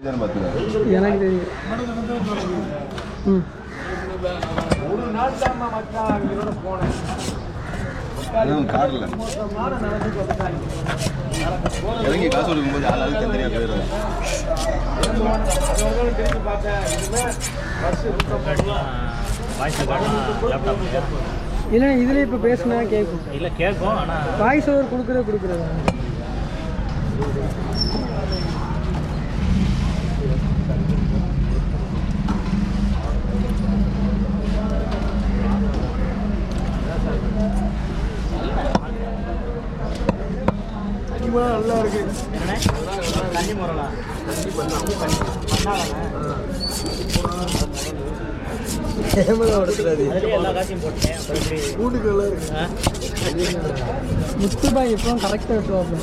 எனக்கு தெரியும். ஒரு நாள் தான் மச்சான் போனேன் காரில். இறங்கி காசு கொடுக்கும்போது ஆள் ஆளுக்கு இல்லைண்ணா இதில் இப்போ பேசுனா கேட்கும் இல்லை கேட்கும் ஆனால் வாய்ஸ் ஓவர் கொடுக்குறது கொடுக்குறது? கூட்டுக்கு நல்லா இருக்கு. ஆ? முத்துபாய் எப்பவும் கரெக்டாக வெட்டுவாப்ல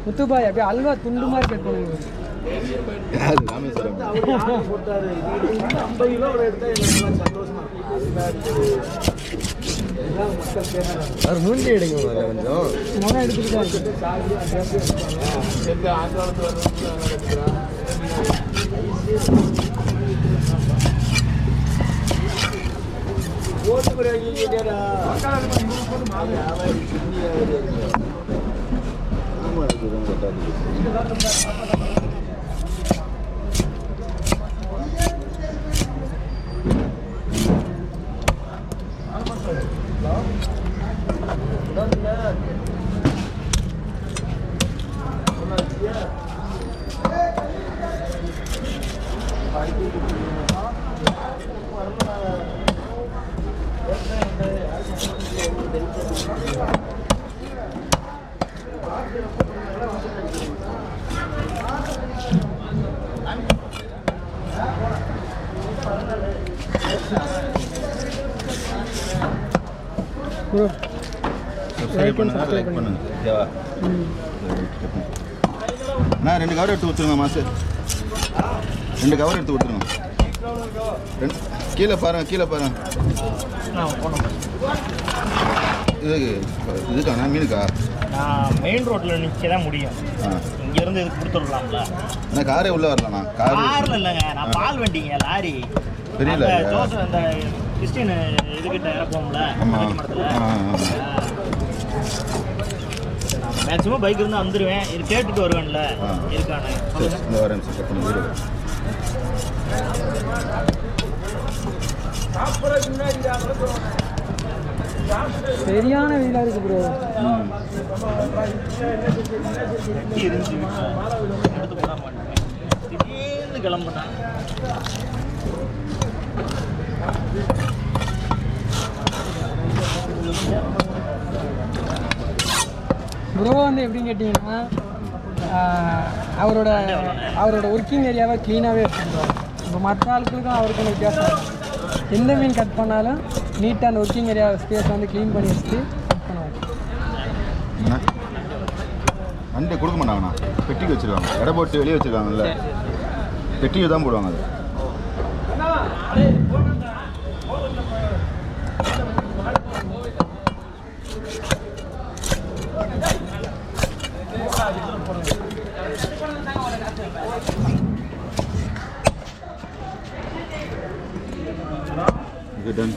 முத்துபாய் அப்படியே அல்வா துண்டு மாதிரி கட் பண்ணுங்க யாரு ராமேஸ்வரம் அவர் மூஞ்சி எடுங்க கொஞ்சம் முகம் ஓட்டு ஆமாம் எனக்கு ரொம்ப கட்டாது ப்ரோ சப்ஸ்கிரைப் பண்ணுங்க லைக் பண்ணுங்க. ஓகேவா? நான் ரெண்டு கவர் எடுத்து கொடுத்துருங்க மாசு ரெண்டு கவர் எடுத்து கொடுத்துருங்க. ரெண்டு கீழே பாருங்க கீழே பாருங்க. இதுக்கு இதுக்காண்ணா மீனுக்கா? நான் மெயின் ரோட்டில் நிற்க தான் முடியும். இங்கேருந்து இதுக்கு கொடுத்துடலாம்ல நான் காரே உள்ளே வரலாண்ணா. கார் காரில் இல்லைங்க நான் பால் வண்டிங்க லாரி. லாரியா? ஜோசப் அந்த கிறிஸ்டின் இதுகிட்ட இறக்குவோம்ல ஆமா. மேக்ஸிமம் பைக் இருந்தால் வந்துடுவேன் இது கேட்டுட்டு வருவேன்ல. இருக்கானு. வரேன் சார் பண்ணி இரு. சரியான வெயிலாக இருக்கு ப்ரோ இருந்துச்சு திடீர்னு கிளம்புனேன் ப்ரோ வந்து எப்படின்னு கேட்டிங்கன்னா அவரோட அவரோட ஒர்க்கிங் ஏரியாவை க்ளீனாகவே வச்சுருந்தோம் இப்போ மற்ற ஆட்களுக்கும் அவருக்கும் வித்தியாசம். எந்த மீன் கட் பண்ணாலும் நீட்டாக அந்த ஒர்க்கிங் ஏரியா ஸ்பேஸ் வந்து க்ளீன் பண்ணி வச்சுட்டு கட் பண்ணுவாங்க என்ன? நண்டு கொடுக்க மாட்டாங்கண்ணா. பெட்டிக்கு வச்சுருவாங்க எடை போட்டு வெளியே வச்சிருக்காங்கல்ல. பெட்டிக்கு தான் போடுவாங்க அது. Good done.